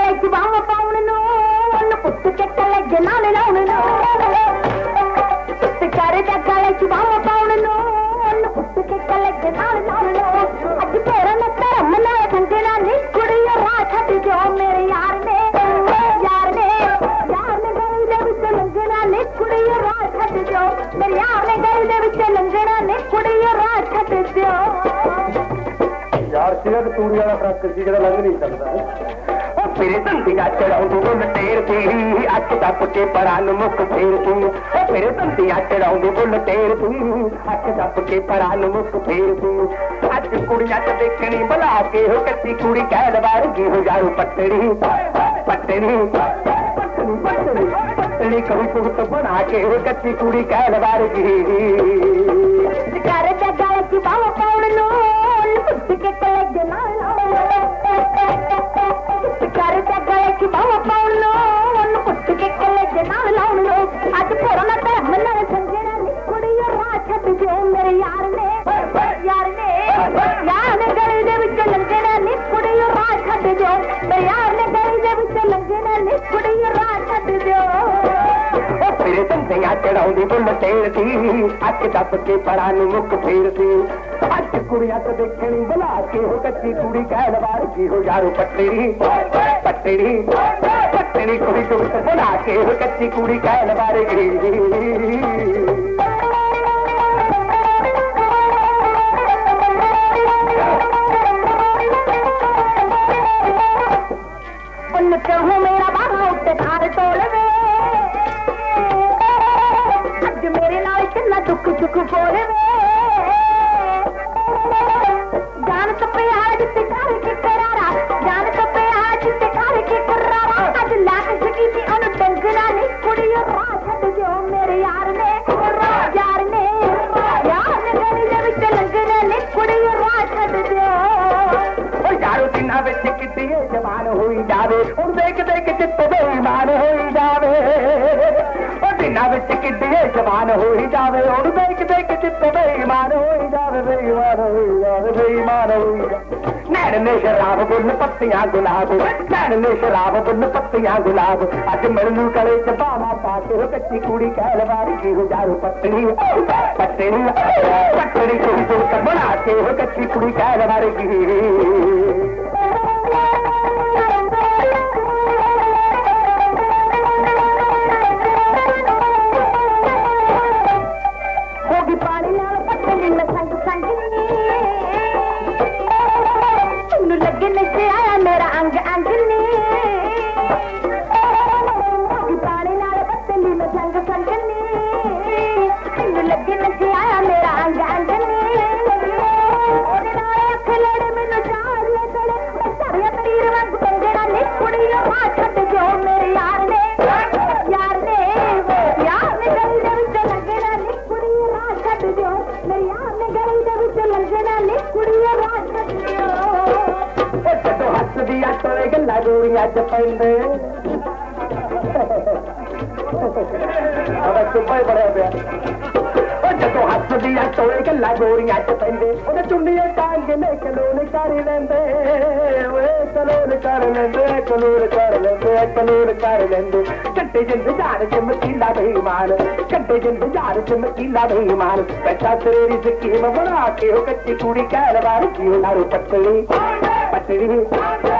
ਗਲੇ ਚ ਬਾਹਾਂ ਪਾਉਣ ਨੂੰ, ਉਹਨੂੰ ਪੁੱਤ ਕੇ ਕਲੇਜ ਨਾਲ ਲਾਉਣ ਨੂੰ। ਪੁੱਤ ਕਰ ਦਾ ਗਲੇ ਚ ਬਾਹਾਂ ਪਾਉਣ ਨੂੰ, ਉਹਨੂੰ ਪੁੱਤ ਕੇ ਕਲੇਜ ਨਾਲ ਲਾਉਣ ਨੂੰ। ਅੱਜ ਫੇਰ ਨਾ ਧਰਮ ਨਾਲ ਸੰਗਣਾ ਨੀ ਕੁੜੀਓ ਰਾਹ ਛੱਡ ਜੋ ਮੇਰੇ ਯਾਰ ਨੇ। ਯਾਰ ਨੇ, ਯਾਰ ਗਲੀ ਦੇ ਵਿੱਚ ਲੰਘਣਾ ਨੀ, ਕੁੜੀਓ ਰਾਹ ਛੱਡ ਜੋ। ਮੇਰੇ ਯਾਰ ਨੇ ਗਲੀ ਦੇ ਵਿੱਚ ਲੰਘਣਾ ਨੀ, ਕੁੜੀਓ ਰਾਹ ਛੱਡ ਦਿਓ ਸੀਗਾ ਤੇ ਤੂੜੀ ਵਾਲਾ ਟਰੱਕ ਸੀ, ਜਿਹੜਾ ਲੰਘ ਨਹੀਂ ਸਕਦਾ। ਉਹ ਤੇਰੇ ਧੰਦੀਆਂ ਚੜਾਉਂਦੇ ਬੁੱਲ ਤੇਰ ਤੂੰ ਅੱਖ ਦਾ ਪੁੱਟੇ ਪਰਾਂ ਨੂੰ ਮੁੱਕ ਫੇਰ ਤੂੰ ਉਹ ਤੇਰੇ ਧੰਦੀਆਂ ਚੜਾਉਂਦੇ ਬੁੱਲ ਤੇਰ ਤੂੰ ਅੱਖ ਦਾ ਪੁੱਟੇ ਪਰਾਂ ਨੂੰ ਮੁੱਕ ਫੇਰ ਤੂੰ ਅੱਜ ਕੁੜੀਆਂ ਤੇ ਦੇਖਣੀ ਬੁਲਾ ਕੇ ਹੋ, ਕੱਤੀ ਕੁੜੀ ਕਹਿ ਦਵਾਰ ਕੀ ਹੋ ਜਾਰੂ ਪੱਟੜੀ ਪੱਟੜੀ ਪੱਟੜੀ ਪੱਟੜੀ ਪੱਟੜੀ ਕਹੀ ਬਣਾ ਕੇ ਹੋ, ਕੱਤੀ ਕੁੜੀ ਕਹਿ ਦਵਾਰ ਕੀ ਤੇਰੇ ਧੰਦੀਆਂ ਚੜਾਉਂਦੀ ਬੁੱਲ ਤੇਰ ਅੱਖ ਦੱਬ ਕੇ ਪਰਾਂ ਨੂੰ ਮੁੱਕ ਫੇਰਦੀ ਸੀ। ਅੱਜ ਕੁੜੀਆਂ ਤੇ ਦੇਖਣੀ ਬੁਲਾ ਕੇ ਹੋ ਕੱਚੀ ਕੁੜੀ ਕਹਿ ਵਾਰ ਕੀ ਹੋ ਯਾਰੋ ਪੱਟੜੀ ਪੱਟੜੀ ਪੱਟੜੀ ਕੁੜੀ ਤੋਂ ਬੁਲਾ ਕੇ ਹੋ ਕੱਚੀ ਕੁੜੀ ਕਹਿ ਲਵਾਰ ਕੀ முத்துக்கு போலவே ਹੋਈ ਜਾਵੇ ਹੁਣ ਦੇਖ ਦੇਖ ਚਿੱਤ ਬੇਈਮਾਨ ਹੋਈ ਜਾਵੇ। ਉਹ ਦਿਨਾਂ ਵਿੱਚ ਕਿਤੇ ਜਵਾਨ ਹੋਈ ਜਾਵੇ ਹੁਣ ਦੇਖ ਦੇਖ ਚਿੱਤ ਬੇਈਮਾਨ ਹੋਈ ਜਾਵੇ ਬੇਈਮਾਨ ਹੋਈ ਜਾਵੇ ਬੇਈਮਾਨ ਹੋਈ ਜਾਵੇ। ਨੈਣ ਨੇ ਸ਼ਰਾਬ ਬੁੱਲ ਪੱਤੀਆਂ ਗੁਲਾਬ ਨੈਣ ਨੇ ਸ਼ਰਾਬ ਬੁੱਲ ਪੱਤੀਆਂ ਗੁਲਾਬ। ਅੱਜ ਮੈਨੂੰ ਕਲੇ ਚ ਬਾਵਾ ਪਾ ਕੇ ਉਹ ਕੱਚੀ ਕੁੜੀ ਕਹਿ ਲਵਾਰੀ ਕੀ ਹੋ ਜਾਰੂ ਪੱਤਣੀ ਪੱਤਣੀ ਪੱਤਣੀ ਕੋਈ ਸੁਰਤ ਬਣਾ ਕੇ ਉਹ ਕੱਚੀ ਕੁੜੀ ਕਹਿ ਲਵਾਰੀ ਕੀ ਮੇਰਾ تولي گوريون پيا ڪلور ڪر لي ڪٽي جلديلا ڏئي مار ڪٽي جلدار مڪيلا ڏئي مارا تيري زڪي باڪ ڪچي ڪڙي ڪي واري پٽلي پٽڙي